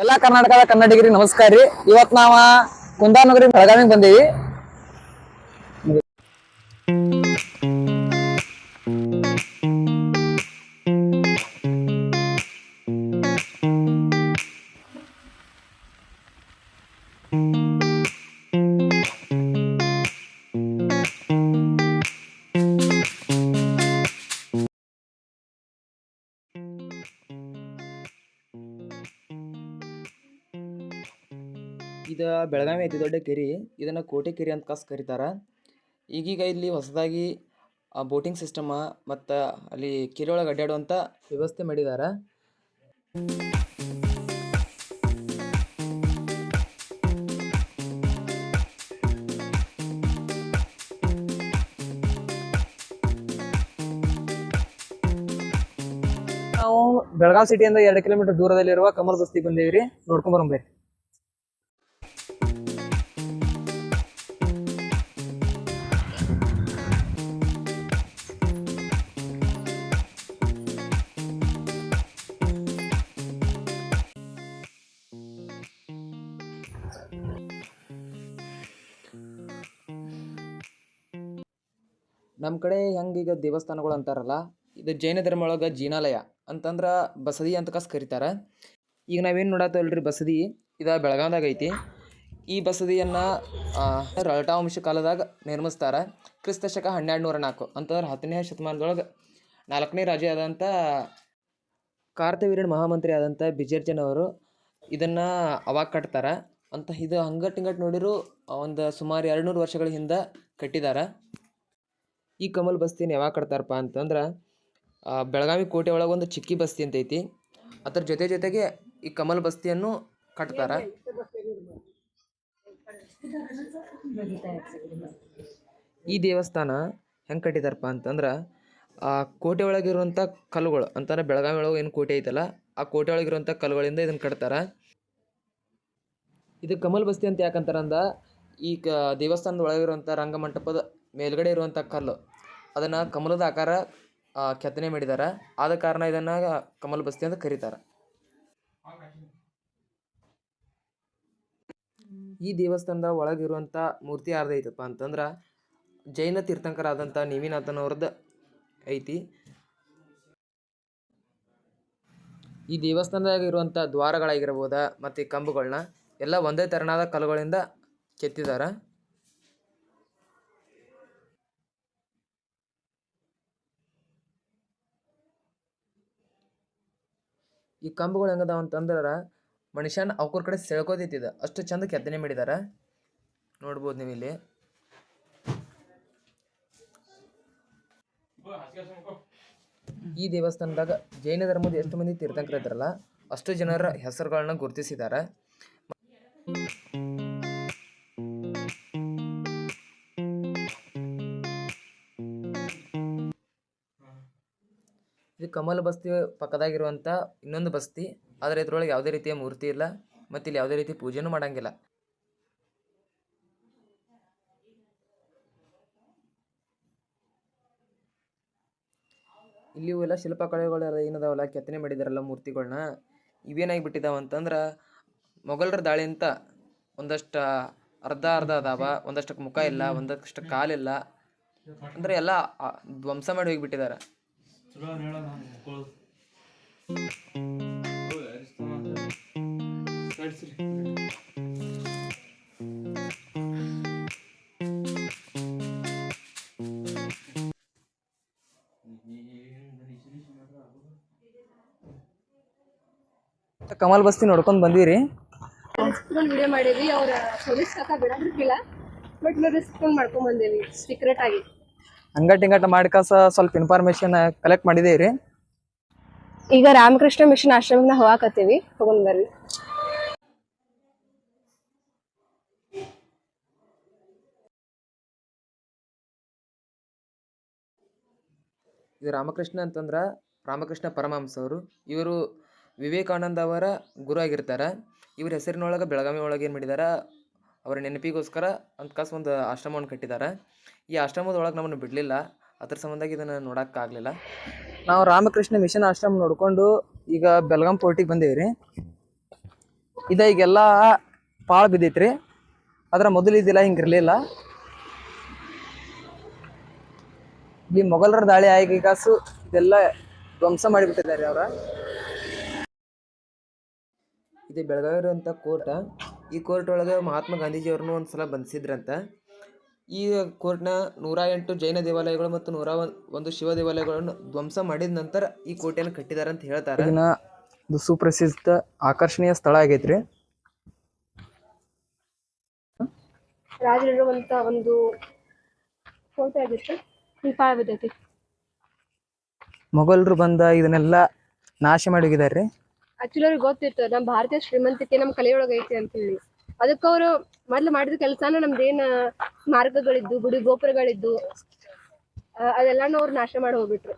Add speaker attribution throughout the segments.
Speaker 1: ಎಲ್ಲಾ ಕರ್ನಾಟಕದ ಕನ್ನಡಿಗರಿಗೆ ನಮಸ್ಕಾರ ರೀ. ಇವತ್ ನಾವ ಕುಂದಾನಗರಿ ಬೆಳಗಾವಿಗೆ ಬಂದೇವಿ.
Speaker 2: ಇದು ಬೆಳಗಾವಿ ಅತಿ ದೊಡ್ಡ ಕೆರೆ, ಇದನ್ನು ಕೋಟೆ ಕೆರೆ ಅಂತ ಕಸ್ ಕರೀತಾರೆ. ಈಗೀಗ ಇಲ್ಲಿ ಹೊಸದಾಗಿ ಬೋಟಿಂಗ್ ಸಿಸ್ಟಮ ಮತ್ತು ಅಲ್ಲಿ ಕೆರೆ ಒಳಗೆ ಅಡ್ಡಾಡುವಂಥ ವ್ಯವಸ್ಥೆ ಮಾಡಿದ್ದಾರೆ
Speaker 1: ನಾವು ಬೆಳಗಾವಿ ಸಿಟಿಯಿಂದ ಎರಡು ಕಿಲೋಮೀಟರ್ ದೂರದಲ್ಲಿರುವ ಕಮಲ್ ಬಸ್ತಿಗೆ ಬಂದೇವಿ ರೀ ನೋಡ್ಕೊಂಡ್
Speaker 2: ನಮ್ಮ ಕಡೆ ಹೆಂಗೆ ದೇವಸ್ಥಾನಗಳು ಅಂತಾರಲ್ಲ, ಇದು ಜೈನ ಧರ್ಮ ಒಳಗೆ ಜೀನಾಲಯ ಅಂತಂದ್ರೆ ಬಸದಿ ಅಂತ ಕಸ್ ಕರೀತಾರೆ. ಈಗ ನಾವೇನು ನೋಡತ್ತಲ್ರಿ ಬಸದಿ, ಇದು ಬೆಳಗಾವ್ದಾಗ ಐತಿ. ಈ ಬಸದಿಯನ್ನು ರಳಟಾ ವಂಶ ಕಾಲದಾಗ ನಿರ್ಮಿಸ್ತಾರೆ. ಕ್ರಿಸ್ತ ಶಕ ಹನ್ನೆರಡು ನೂರ ನಾಲ್ಕು ಅಂತಂದ್ರೆ ಹತ್ತನೇ ಶತಮಾನದೊಳಗೆ ನಾಲ್ಕನೇ ರಾಜ ಆದಂಥ ಕಾರ್ತವೀರ್ಯನ ಮಹಾಮಂತ್ರಿ ಆದಂಥ ಬಿಜರ್ಜನವರು ಇದನ್ನು ಅವಾಗ ಕಟ್ತಾರೆ. ಅಂತ ಇದು ಹಂಗಟ್ ಹಿಂಗಟ್ ನೋಡಿರು, ಒಂದು ಸುಮಾರು ಎರಡು ನೂರು ವರ್ಷಗಳ ಹಿಂದೆ ಕಟ್ಟಿದ್ದಾರೆ ಈ ಕಮಲ್ ಬಸ್ತಿನ ಯಾವಾಗ ಕಟ್ತಾರಪ್ಪ ಅಂತಂದ್ರೆ ಬೆಳಗಾವಿ ಕೋಟೆ ಒಳಗೆ ಒಂದು ಚಿಕ್ಕಿ ಬಸ್ತಿ ಅಂತ ಐತಿ ಅದ್ರ ಜೊತೆ ಜೊತೆಗೆ ಈ ಕಮಲ್ ಬಸ್ತಿಯನ್ನು ಕಟ್ತಾರ. ಈ ದೇವಸ್ಥಾನ ಹೆಂಗೆ ಕಟ್ಟಿದಾರಪ್ಪ ಅಂತಂದ್ರೆ, ಆ, ಕೋಟೆ ಒಳಗಿರುವಂಥ ಕಲ್ಲುಗಳು ಅಂತಂದ್ರೆ ಬೆಳಗಾವಿ ಒಳಗೆ ಏನು ಕೋಟೆ ಐತಲ್ಲ, ಆ ಕೋಟೆ ಒಳಗಿರುವಂಥ ಕಲ್ಲುಗಳಿಂದ ಇದನ್ನು ಕಟ್ತಾರೆ. ಇದು ಕಮಲ್ ಬಸ್ತಿ ಅಂತ ಯಾಕಂತಾರ ಅಂದ ಈ ಕ, ದೇವಸ್ಥಾನದ ಒಳಗಿರುವಂಥ ರಂಗಮಂಟಪದ ಮೇಲ್ಗಡೆ ಇರುವಂಥ ಕಲ್ಲು. ಅದನ್ನು ಕಮಲದ ಆಕಾರ ಕೆತ್ತನೆ ಮಾಡಿದ್ದಾರೆ ಆದ ಕಾರಣ ಇದನ್ನು ಕಮಲ ಬಸ್ತಿ ಅಂತ ಕರೀತಾರೆ. ಈ ದೇವಸ್ಥಾನದ ಒಳಗಿರುವಂಥ ಮೂರ್ತಿ ಯಾರ್ದು ಐತಪ್ಪ ಅಂತಂದ್ರೆ ಜೈನ ತೀರ್ಥಂಕರಾದಂಥ ನೇಮಿನಾಥನವ್ರದ್ದು ಐತಿ. ಈ ದೇವಸ್ಥಾನದಾಗ ಇರುವಂಥ ದ್ವಾರಗಳಾಗಿರ್ಬೋದ ಮತ್ತು ಕಂಬಗಳನ್ನ ಎಲ್ಲ ಒಂದೇ ತೆರನಾದ ಕಲ್ಲುಗಳಿಂದ ಕೆತ್ತಿದ್ದಾರೆ ಈ ಕಂಬಗಳು ಹೆಂಗದಾವ ಅಂತಂದ್ರೆ ಮನುಷ್ಯನ ಅವ್ರ ಕಡೆ ಸೆಳ್ಕೋತೈತಿದ ಅಷ್ಟು ಚಂದ ಕೆತ್ತನೆ ಮಾಡಿದಾರ. ನೋಡ್ಬೋದು ನೀವು ಇಲ್ಲಿ. ಈ ದೇವಸ್ಥಾನದಾಗ ಜೈನ ಧರ್ಮದ ಎಷ್ಟು ಮಂದಿ ತೀರ್ಥಂಕರ ಇದ್ರಲ್ಲ ಅಷ್ಟು ಜನರ ಹೆಸರುಗಳನ್ನ ಗುರುತಿಸಿದ್ದಾರೆ ಕಮಲ್ ಬಸ್ತಿ ಪಕ್ಕದಾಗಿರುವಂಥ ಇನ್ನೊಂದು ಬಸ್ತಿ, ಆದರೆ ಇದರೊಳಗೆ ಯಾವುದೇ ರೀತಿಯ ಮೂರ್ತಿ ಇಲ್ಲ, ಮತ್ತು ಇಲ್ಲಿ ಯಾವುದೇ ರೀತಿ ಪೂಜೆನೂ ಮಾಡಂಗಿಲ್ಲ. ಇಲ್ಲಿ ಇವೆಲ್ಲ ಶಿಲ್ಪಕಲೆಗಳು ಏನದಾವಲ್ಲ, ಕೆತ್ತನೆ ಮಾಡಿದಾರಲ್ಲ ಮೂರ್ತಿಗಳನ್ನ ಇವೇನಾಗಿ ಬಿಟ್ಟಿದಾವ ಅಂತಂದ್ರೆ ಮೊಘಲರ ದಾಳಿಂತ ಒಂದಷ್ಟು ಅರ್ಧ ಅರ್ಧ ಅದಾವ ಒಂದಷ್ಟಕ್ಕೆ ಮುಖ ಇಲ್ಲ, ಒಂದಷ್ಟು ಕಾಲಿಲ್ಲ ಅಂದ್ರೆ ಎಲ್ಲ ಧ್ವಂಸ ಮಾಡಿ ಹೋಗಿಬಿಟ್ಟಿದ್ದಾರೆ
Speaker 1: ಕಮಲ್ ಬಸ್ತಿ ನೋಡ್ಕೊಂಡ್ ಬಂದಿರಿ.
Speaker 3: ಮಾಡಿದ್ವಿ ವಿಡಿಯೋ ಮಾಡಿದ್ವಿ ಅವ್ರ ಪೊಲೀಸ್ ಕಾಕ ಬಿಡಂಗಿಲ್ಲ ಬಟ್ ನಾವು ರಿಸ್ಕ್ ಮಾಡ್ಕೊಂಡ್ ಬಂದೇವಿ ಸೀಕ್ರೆಟ್ ಆಗಿ.
Speaker 1: ಹಂಗಟ್ ಹಿಂಗಟ್ ಮಾಡ್ಕಸ ಸ್ವಲ್ಪ ಇನ್ಫಾರ್ಮೇಶನ್ ಕಲೆಕ್ಟ್ ಮಾಡಿದೇವ್ರಿ
Speaker 3: ಈಗ ರಾಮಕೃಷ್ಣ ಮಿಷನ್ ಆಶ್ರಮಕ್ಕೆ ನಾವು ಹೋಗಾಕತ್ತೀವಿ. ಹೋಗೋಣ ಬರ್ರಿ.
Speaker 2: ಇದು ರಾಮಕೃಷ್ಣ ಅಂತಂದ್ರ ರಾಮಕೃಷ್ಣ ಪರಮಹಂಸ ಅವರು. ಇವರು ವಿವೇಕಾನಂದ ಅವರ ಗುರು ಆಗಿರ್ತಾರೆ. ಇವ್ರ ಹೆಸರಿನೊಳಗೆ ಬೆಳಗಾವಿ ಒಳಗೆ ಏನ್ ಮಾಡಿದಾರೆ? ಅವರ ನೆನಪಿಗೋಸ್ಕರ ಅಂತ ಕಾಸು ಒಂದು ಆಶ್ರಮವನ್ನು ಕಟ್ಟಿದ್ದಾರೆ ಈ ಆಶ್ರಮದ ಒಳಗೆ ನಮ್ಮನ್ನು ಬಿಡಲಿಲ್ಲ. ಅದ್ರ ಸಂಬಂಧಾಗಿ ಇದನ್ನು ನೋಡೋಕ್ಕಾಗಲಿಲ್ಲ
Speaker 1: ನಾವು ರಾಮಕೃಷ್ಣ ಮಿಷನ್ ಆಶ್ರಮ ನೋಡಿಕೊಂಡು ಈಗ ಬೆಳಗಾಂ ಪೋರ್ಟಿಗೆ ಬಂದೇವ್ರಿ. ಇದ ಈಗೆಲ್ಲ ಪಾಳು ಬಿದ್ದೈತ್ರಿ. ಅದರ ಮೊದಲು ಇದೆಲ್ಲ ಹಿಂಗಿರಲಿಲ್ಲ ಈ ಮೊಘಲರ ದಾಳಿ ಆಗಿ ಕಾಸು ಇದೆಲ್ಲ ಧ್ವಂಸ ಮಾಡಿಬಿಟ್ಟಿದ್ದಾರೆ ಅವರ.
Speaker 2: ಇದು ಬೆಳಗಾವಿರುವಂಥ ಕೋರ್ಟ. ಈ ಕೋರ್ಟ್ ಒಳಗೆ ಮಹಾತ್ಮ ಗಾಂಧೀಜಿಯವ್ರನ್ನೂ ಒಂದು ಸಲ ಬಂಧಿಸಿದ್ರಂತ. ಈ ಕೋರ್ಟ್ನ ನೂರ ಎಂಟು ಜೈನ ದೇವಾಲಯಗಳು ಮತ್ತು ನೂರ ಒಂದ್- ಶಿವ ದೇವಾಲಯಗಳನ್ನು ಧ್ವಂಸ ಮಾಡಿದ ನಂತರ ಈ ಕೋಟೆಯನ್ನು ಕಟ್ಟಿದ್ದಾರೆ ಅಂತ ಹೇಳ್ತಾರೆ.
Speaker 1: ಇದನ್ನ ಇದು ಸುಪ್ರಸಿದ್ಧ ಆಕರ್ಷಣೀಯ ಸ್ಥಳ ಆಗೈತ್ರಿ.
Speaker 3: ರಾಜರಿರುವಂತ ಒಂದು ಫೋಟೋ ಆಗಿತ್ತು ಇಲ್ಲಿ ಪಾಳ ಬಿದ್ದೈತಿ.
Speaker 1: ಮೊಘಲರು ಬಂದ ಇದನ್ನೆಲ್ಲ ನಾಶ ಮಾಡಿ ಹೋಗಿದಾರ್ರಿ
Speaker 3: ಆಕ್ಚುಲಿ ಅವ್ರಿಗೆ ಗೊತ್ತಿತ್ತು ನಮ್ಮ ಭಾರತೀಯ ಶ್ರೀಮಂತಿಕೆ ನಮ್ಮ ಕಲೆಯೊಳಗೆ ಐತಿ ಅಂತ ಹೇಳಿ ಅದಕ್ಕೆ ಅವರು ಮೊದ್ಲು ಮಾಡಿದ ಕೆಲಸನ ನಮ್ದೇನ್ ಸ್ಮಾರಕಗಳಿದ್ದು, ಗುಡಿ ಗೋಪುರಗಳಿದ್ದು ಅದೆಲ್ಲಾನು ಅವ್ರು ನಾಶ ಮಾಡಿ ಹೋಗ್ಬಿಟ್ರು.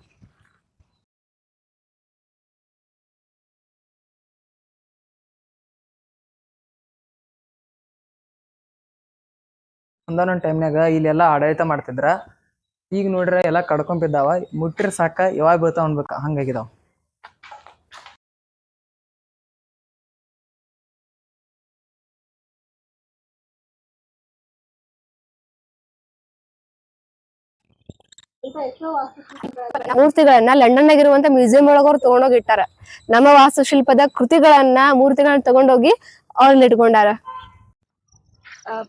Speaker 1: ಒಂದೊಂದೊಂದು ಟೈಮ್ನಾಗ ಇಲ್ಲೆಲ್ಲ ಆಡಳಿತ ಮಾಡ್ತಿದ್ರ. ಈಗ ನೋಡ್ರ ಎಲ್ಲ ಕಡ್ಕೊಂಡ್ ಬಿದ್ದಾವ ಮುಟ್ಟಿರ ಸಾಕ, ಯಾವಾಗ ಬೀಳ್ತಾವ ಅನ್ಬೇಕ, ಹಂಗಾಗಿದಾವ.
Speaker 3: ಮೂರ್ತಿಗಳನ್ನ ಲಂಡನ್ ಆಗಿರುವಂತ ಮ್ಯೂಸಿಯಂ ಒಳಗ ಅವ್ರು ತಗೊಂಡೋಗಿ ಇಟ್ಟಾರ. ನಮ್ಮ ವಾಸ್ತುಶಿಲ್ಪದ ಕೃತಿಗಳನ್ನ ಮೂರ್ತಿಗಳನ್ನ ತಗೊಂಡೋಗಿ ಅವ್ರಲ್ಲಿ ಇಟ್ಕೊಂಡಾರ.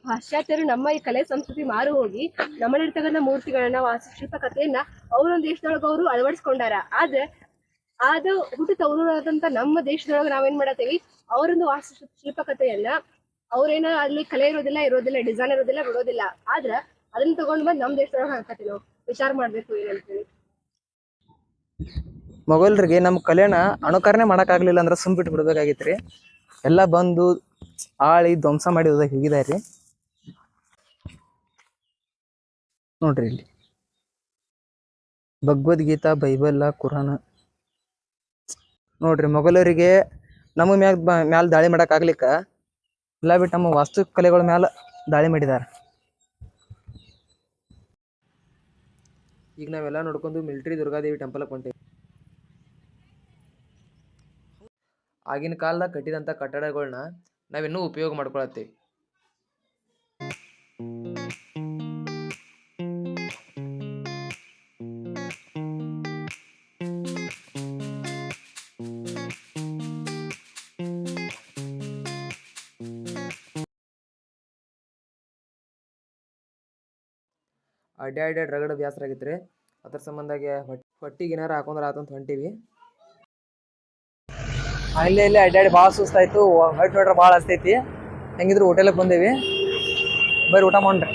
Speaker 3: ಪಾಶ್ಚಾತ್ಯರು ನಮ್ಮ ಈ ಕಲೆ ಸಂಸ್ಕೃತಿ ಮಾರು ಹೋಗಿ ನಮ್ಮಲ್ಲಿರ್ತಕ್ಕಂಥ ಮೂರ್ತಿಗಳನ್ನ, ವಾಸ್ತುಶಿಲ್ಪ ಕಥೆಯನ್ನ ಅವ್ರೊಂದ್ ದೇಶದೊಳಗ ಅವರು ಅಳವಡಿಸ್ಕೊಂಡಾರ. ಆದ್ರೆ ಅದು ಹುಟ್ಟು ತವರೂರಾದಂತ ನಮ್ಮ ದೇಶದೊಳಗ ನಾವೇನ್ ಮಾಡತ್ತೀವಿ? ಅವರೊಂದು ವಾಸ್ತುಶಿಲ್ಪ ಶಿಲ್ಪಕಥೆಯನ್ನ ಅವ್ರೇನ ಅಲ್ಲಿ ಕಲೆ ಇರೋದಿಲ್ಲ ಇರೋದಿಲ್ಲ ಡಿಸೈನ್ ಇರೋದಿಲ್ಲ, ಬಿಡೋದಿಲ್ಲ. ಆದ್ರ ಅದನ್ನ ತಗೊಂಡ್ ಬಂದ್ ನಮ್ ದೇಶದೊಳಗ ಹಾಕತ್ತೀವಿ ನಾವು. ವಿಚಾರ ಮಾಡ್ಬೇಕು ಏನಂತೇಳಿ
Speaker 1: ಮೊಘಲರಿಗೆ ನಮ್ಮ ಕಲೆನ ಅನುಕರಣೆ ಮಾಡೋಕ್ಕಾಗಲಿಲ್ಲ ಅಂದ್ರೆ ಸುಮ್ ಬಿಟ್ಟು ಬಿಡ್ಬೇಕಾಗಿತ್ರಿ. ಎಲ್ಲ ಬಂದು ಆಳಿ ಧ್ವಂಸ ಮಾಡಿ ಹೋದಾಗ ನೋಡ್ರಿ ಇಲ್ಲಿ. Bhagavadgita, Bible, Quran. ನೋಡ್ರಿ ಮೊಘಲರಿಗೆ ನಮ್ಮ ಮ್ಯಾಗ ಮ್ಯಾಲ ದಾಳಿ ಮಾಡಕ್ ಆಗ್ಲಿಕ್ಕ. ಎಲ್ಲ ಬಿಟ್ಟು ನಮ್ಮ ವಾಸ್ತು ಕಲೆಗಳ ಮ್ಯಾಲ ದಾಳಿ ಮಾಡಿದಾರ.
Speaker 2: ಈಗ ನಾವೆಲ್ಲ ನೋಡ್ಕೊಂಡು ಮಿಲಿಟರಿ ದುರ್ಗಾದೇವಿ ಟೆಂಪಲ್ಗೆ ಹೊಂಟೇವಿ. ಆಗಿನ ಕಾಲದಾಗ ಕಟ್ಟಿದಂಥ ಕಟ್ಟಡಗಳನ್ನ ನಾವಿನ್ನೂ ಉಪಯೋಗ ಮಾಡ್ಕೊಳತ್ತೀವಿ. ಅಡ್ಡ ಅಡ್ಡ ರಗಡ ಬ್ಯಾಸರ ರೀ ಅದ್ರ ಸಂಬಂಧಾಗಿ ಹೊಟ್ಟೆ ಹೊಟ್ಟಿಗೆ ಏನಾರ ಹಾಕೊಂಡ್ರೆ ಆತಂತ ಹೊಂಟೀವಿ.
Speaker 1: ಅಲ್ಲೇ ಇಲ್ಲೇ ಅಡ್ಡಾಡಿ ಭಾಳ ಸುಸ್ತಾಯ್ತು. ಹೊಟ್ಟೆ ನೋಡ್ರೆ ಭಾಳ ಹಸ್ತೈತಿ. ಹೆಂಗಿದ್ರು ಹೋಟೆಲಿಗೆ ಬಂದೇವಿ. ಬರೀ ಊಟ ಮಾಡ್ರಿ.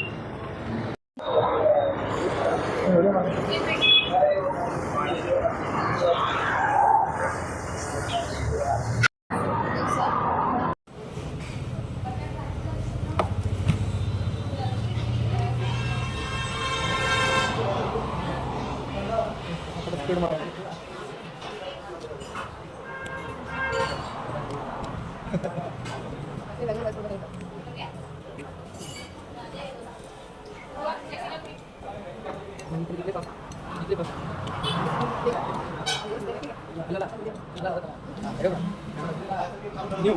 Speaker 1: ನೀವು